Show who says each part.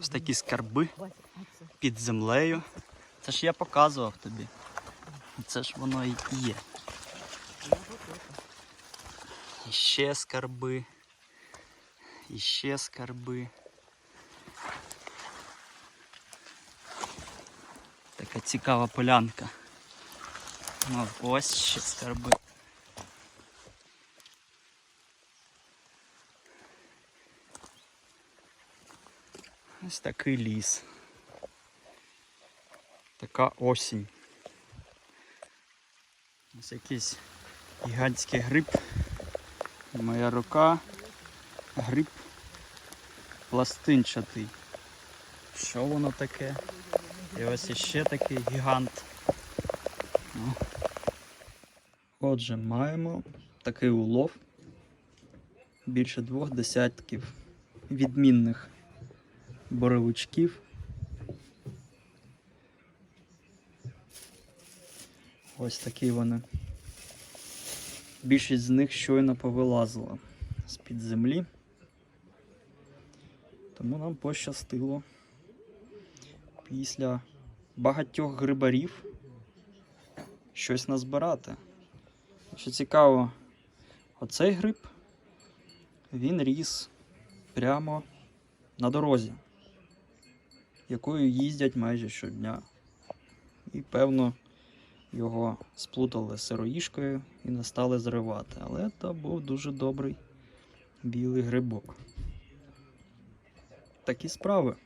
Speaker 1: Ось такі скарби під землею. Це ж я показував тобі. Це ж воно і є. І ще скарби. І ще скарби. Така цікава полянка. Ну, ось ще скарби. Ось такий ліс. Така осінь. Ось якийсь гігантський гриб. Моя рука. Гриб пластинчатий. Що воно таке? І ось іще такий гігант. Ну. Отже, маємо такий улов. Більше двох десятків відмінних боровичків. Ось такі вони. Більшість з них щойно повилазила з-під землі. Тому нам пощастило після багатьох грибарів щось назбирати. Що цікаво, оцей гриб він ріс прямо на дорозі, якою їздять майже щодня. І певно його сплутали сироїшкою і не стали зривати. Але це був дуже добрий білий грибок. Такі справи.